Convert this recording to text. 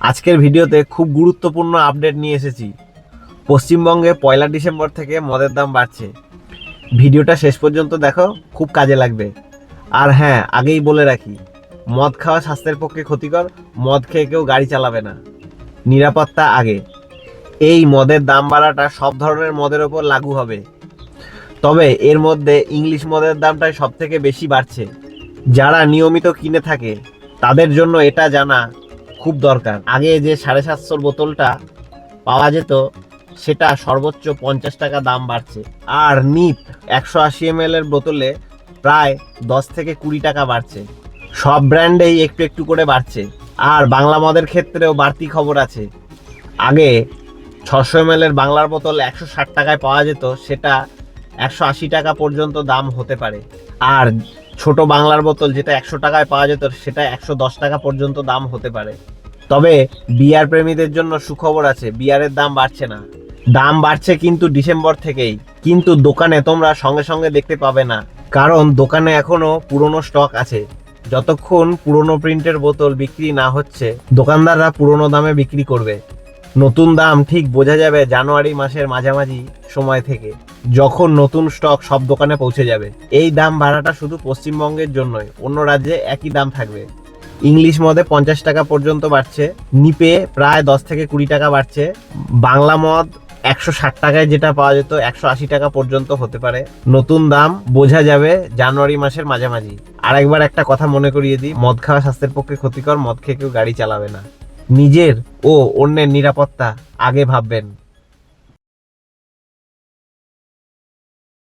আজকের ভিডিওতে খুব গুরুত্বপূর্ণ আপডেট নিয়ে এসেছি। পশ্চিমবঙ্গে পয়লা ডিসেম্বর থেকে মদের দাম বাড়ছে। ভিডিওটা শেষ পর্যন্ত দেখো, খুব কাজে লাগবে। আর হ্যাঁ আগেই বলে রাখি, মদ খাওয়া স্বাস্থ্যের পক্ষে ক্ষতিকর, মদ খেয়ে কেউ গাড়ি চালাবে না। নিরাপত্তা আগে। এই মদের দাম বাড়াটা সব ধরনের মদের ওপর লাগু হবে। তবে এর মধ্যে ইংলিশ মদের দামটাই সব থেকে বেশি বাড়ছে। যারা নিয়মিত কিনে থাকে, তাদের জন্য এটা জানা খুব দরকার। আগে যে সাড়ে সাতশোর বোতলটা পাওয়া যেত, সেটা সর্বোচ্চ পঞ্চাশ টাকা দাম বাড়ছে। আর নিপ একশো আশি এম এর বোতলে প্রায় দশ থেকে কুড়ি টাকা বাড়ছে। সব ব্র্যান্ডেই একটু একটু করে বাড়ছে। আর বাংলা মদের ক্ষেত্রেও বাড়তি খবর আছে। আগে ছশো এম এর বাংলার বোতল একশো ষাট টাকায় পাওয়া যেত, সেটা একশো আশি টাকা পর্যন্ত দাম হতে পারে। আর ছোট বাংলার বোতল যেটা একশো টাকায় পাওয়া যেত, সেটা একশো দশ টাকা পর্যন্ত দাম হতে পারে। তবে বিয়ার প্রেমীদের জন্য সুখবর আছে, বিয়ারের দাম বাড়ছে না। দাম বাড়ছে কিন্তু ডিসেম্বর থেকেই। কিন্তু দোকানে তোমরা সঙ্গে সঙ্গে দেখতে পাবে না, কারণ দোকানে এখনও পুরনো স্টক আছে। যতক্ষণ পুরনো প্রিন্টের বোতল বিক্রি না হচ্ছে, দোকানদাররা পুরনো দামে বিক্রি করবে। নতুন দাম ঠিক বোঝা যাবে জানুয়ারি মাসের মাঝামাঝি সময় থেকে। যখন নতুন স্টক সব দোকানে পৌঁছে যাবে, এই দাম বাড়াটা শুধু পশ্চিমবঙ্গের জন্যই, অন্য রাজ্যে একই দাম থাকবে। ইংলিশ মদে পঞ্চাশ টাকা পর্যন্ত বাড়ছে নিপে প্রায় দশ থেকে কুড়ি টাকা বাড়ছে, বাংলা মদ একশো ষাট টাকায় যেটা পাওয়া যেত, একশো আশি টাকা পর্যন্ত হতে পারে। নতুন দাম বোঝা যাবে জানুয়ারি মাসের মাঝামাঝি। আরেকবার একটা কথা মনে করিয়ে দিই, মদ খাওয়া স্বাস্থ্যের পক্ষে ক্ষতিকর, মদ খেয়ে কেউ গাড়ি চালাবে না। নিজের ও অন্যের নিরাপত্তা আগে ভাববেন।